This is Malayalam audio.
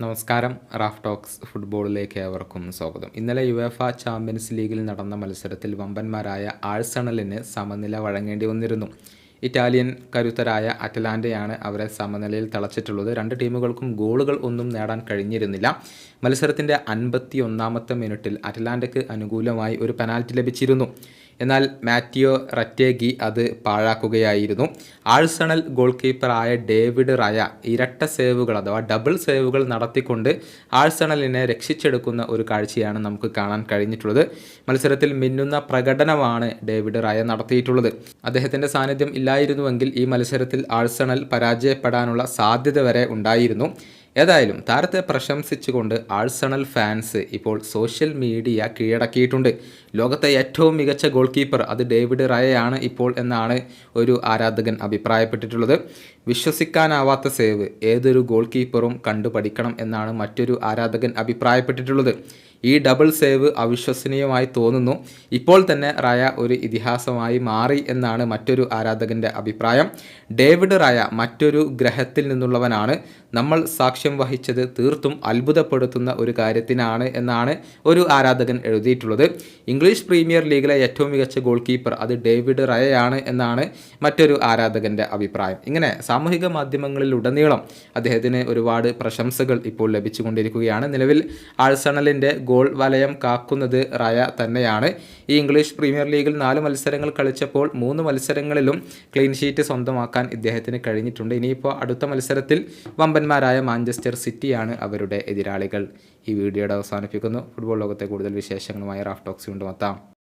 നമസ്കാരം റാഫ് ടോക്സ് ഫുട്ബോളിലേക്ക് ഏവർക്കും സ്വാഗതം. ഇന്നലെ യുവേഫ ചാമ്പ്യൻസ് ലീഗിൽ നടന്ന മത്സരത്തിൽ വമ്പന്മാരായ ആഴ്സണലിന് സമനില വഴങ്ങേണ്ടി വന്നിരുന്നു. ഇറ്റാലിയൻ കരുത്തരായ അറ്റലാന്റയാണ് അവരെ സമനിലയിൽ തളച്ചിട്ടുള്ളത്. രണ്ട് ടീമുകൾക്കും ഗോളുകൾ ഒന്നും നേടാൻ കഴിഞ്ഞിരുന്നില്ല. മത്സരത്തിന്റെ അൻപത്തി ഒന്നാമത്തെ മിനിറ്റിൽ അറ്റലാന്റയ്ക്ക് അനുകൂലമായി ഒരു പെനാൽറ്റി ലഭിച്ചിരുന്നു. എന്നാൽ മാത്യോ ററ്റേഗി അത് പാഴാക്കുകയായിരുന്നു. ആഴ്സണൽ ഗോൾ കീപ്പറായ ഡേവിഡ് റയ ഇരട്ട സേവുകൾ അഥവാ ഡബിൾ സേവുകൾ നടത്തിക്കൊണ്ട് ആഴ്സണലിനെ രക്ഷിച്ചെടുക്കുന്ന ഒരു കാഴ്ചയാണ് നമുക്ക് കാണാൻ കഴിഞ്ഞിട്ടുള്ളത്. മത്സരത്തിൽ മിന്നുന്ന പ്രകടനമാണ് ഡേവിഡ് റയ നടത്തിയിട്ടുള്ളത്. അദ്ദേഹത്തിന്റെ സാന്നിധ്യം ഇല്ലായിരുന്നുവെങ്കിൽ ഈ മത്സരത്തിൽ ആഴ്സണൽ പരാജയപ്പെടാനുള്ള സാധ്യത വരെ ഉണ്ടായിരുന്നു. ഏതായാലും താരത്തെ പ്രശംസിച്ചുകൊണ്ട് ആഴ്സണൽ ഫാൻസ് ഇപ്പോൾ സോഷ്യൽ മീഡിയ കീഴടക്കിയിട്ടുണ്ട്. ലോകത്തെ ഏറ്റവും മികച്ച ഗോൾ കീപ്പർ അത് ഡേവിഡ് റയയാണ് ഇപ്പോൾ എന്നാണ് ഒരു ആരാധകൻ അഭിപ്രായപ്പെട്ടിട്ടുള്ളത്. വിശ്വസിക്കാനാവാത്ത സേവ് ഏതൊരു ഗോൾ കീപ്പറും കണ്ടുപഠിക്കണം എന്നാണ് മറ്റൊരു ആരാധകൻ അഭിപ്രായപ്പെട്ടിട്ടുള്ളത്. ഈ ഡബിൾ സേവ് അവിശ്വസനീയമായി തോന്നുന്നു. ഇപ്പോൾ തന്നെ റയ ഒരു ഇതിഹാസമായി മാറി എന്നാണ് മറ്റൊരു ആരാധകന്റെ അഭിപ്രായം. ഡേവിഡ് റയ മറ്റൊരു ഗ്രഹത്തിൽ നിന്നുള്ളവനാണ്. നമ്മൾ സാക്ഷ്യം വഹിച്ചത് തീർത്തും അത്ഭുതപ്പെടുത്തുന്ന ഒരു കാര്യത്തിനാണ് എന്നാണ് ഒരു ആരാധകൻ എഴുതിയിട്ടുള്ളത്. ഇംഗ്ലീഷ് പ്രീമിയർ ലീഗിലെ ഏറ്റവും മികച്ച ഗോൾ കീപ്പർ അത് ഡേവിഡ് റയയാണ് എന്നാണ് മറ്റൊരു ആരാധകന്റെ അഭിപ്രായം. ഇങ്ങനെ സാമൂഹിക മാധ്യമങ്ങളിൽ ഉടനീളം അദ്ദേഹത്തിന് ഒരുപാട് പ്രശംസകൾ ഇപ്പോൾ ലഭിച്ചുകൊണ്ടിരിക്കുകയാണ്. നിലവിൽ ആഴ്സണലിന്റെ ഗോൾ വലയം കാക്കുന്നത് റയ തന്നെയാണ്. ഈ ഇംഗ്ലീഷ് പ്രീമിയർ ലീഗിൽ നാല് മത്സരങ്ങൾ കളിച്ചപ്പോൾ മൂന്ന് മത്സരങ്ങളിലും ക്ലീൻ ഷീറ്റ് സ്വന്തമാക്കാൻ ഇദ്ദേഹത്തിന് കഴിഞ്ഞിട്ടുണ്ട്. ഇനിയിപ്പോൾ അടുത്ത മത്സരത്തിൽ വമ്പന്മാരായ മാഞ്ചസ്റ്റർ സിറ്റിയാണ് അവരുടെ എതിരാളികൾ. ഈ വീഡിയോയുടെ അവസാനിപ്പിക്കുന്നു. ഫുട്ബോൾ ലോകത്തെ കൂടുതൽ വിശേഷങ്ങളുമായി റാഫ് ടോക്സ് കൊണ്ടുമെത്താം